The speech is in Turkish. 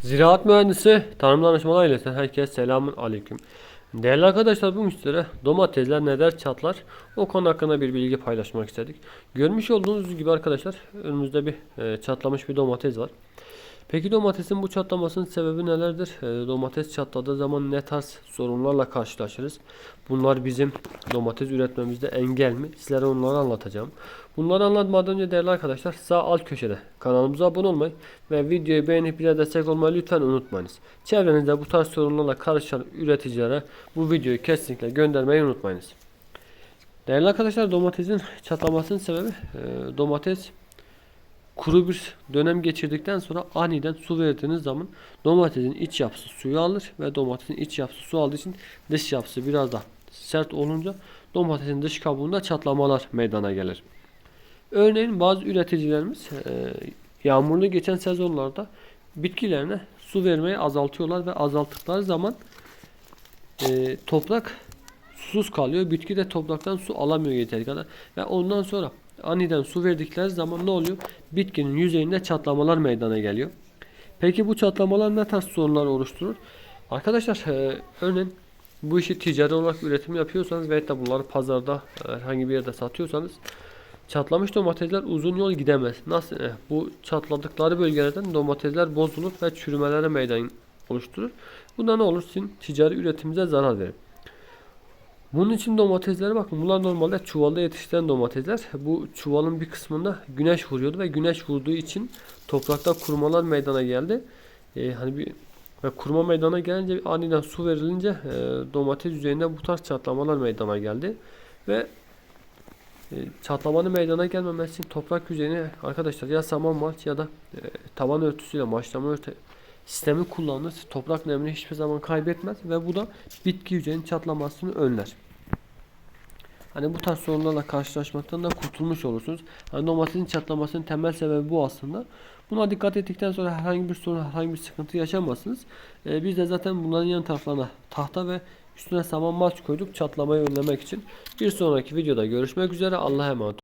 Ziraat mühendisi tarım danışmanı ailesinden herkese selamun aleyküm. Değerli arkadaşlar bu müşteri domatesler neden çatlar o konu hakkında bir bilgi paylaşmak istedik. Görmüş olduğunuz gibi arkadaşlar önümüzde bir e, çatlamış bir domates var. Peki domatesin bu çatlamasının sebebi nelerdir? E, domates çatladığı zaman ne tarz sorunlarla karşılaşırız? Bunlar bizim domates üretmemizde engel mi? Sizlere onları anlatacağım. Bunları anlatmadan önce değerli arkadaşlar sağ alt köşede kanalımıza abone olmayı ve videoyu beğenip bize destek olmayı lütfen unutmayınız. Çevrenizde bu tarz sorunlarla karışan üreticilere bu videoyu kesinlikle göndermeyi unutmayınız. Değerli arkadaşlar domatesin çatlamasının sebebi e, domates kuru bir dönem geçirdikten sonra aniden su verdiğiniz zaman domatesin iç yapısı suyu alır ve domatesin iç yapısı su aldığı için dış yapısı biraz da sert olunca domatesin dış kabuğunda çatlamalar meydana gelir. Örneğin bazı üreticilerimiz e, yağmurlu geçen sezonlarda bitkilerine su vermeyi azaltıyorlar ve azalttıkları zaman e, toprak susuz kalıyor. Bitki de topraktan su alamıyor yeteri kadar. Ve ondan sonra aniden su verdikleri zaman ne oluyor? Bitkinin yüzeyinde çatlamalar meydana geliyor. Peki bu çatlamalar ne tarz sorunlar oluşturur? Arkadaşlar e, örneğin bu işi ticari olarak üretim yapıyorsanız ve da bunları pazarda e, herhangi bir yerde satıyorsanız çatlamış domatesler uzun yol gidemez. Nasıl? E, bu çatladıkları bölgelerden domatesler bozulur ve çürümelere meydan oluşturur. Bunda ne olur? Sizin ticari üretiminize zarar verir. Bunun için domateslere bakın. Bunlar normalde çuvalda yetiştiren domatesler. Bu çuvalın bir kısmında güneş vuruyordu ve güneş vurduğu için toprakta kurumalar meydana geldi. Ee, hani bir ve kuruma meydana gelince aniden su verilince e, domates yüzeyinde bu tarz çatlamalar meydana geldi ve e, çatlamanın meydana gelmemesi için toprak yüzeyine arkadaşlar ya saman malç ya da e, taban örtüsüyle maçlama örtü sistemi kullanılır. Toprak nemini hiçbir zaman kaybetmez ve bu da bitki yüzeyinin çatlamasını önler. Hani bu tarz sorunlarla karşılaşmaktan da kurtulmuş olursunuz. Hani domatesin çatlamasının temel sebebi bu aslında. Buna dikkat ettikten sonra herhangi bir sorun, herhangi bir sıkıntı yaşamazsınız. Ee, biz de zaten bunların yan taraflarına tahta ve üstüne saman malç koyduk çatlamayı önlemek için. Bir sonraki videoda görüşmek üzere. Allah'a emanet.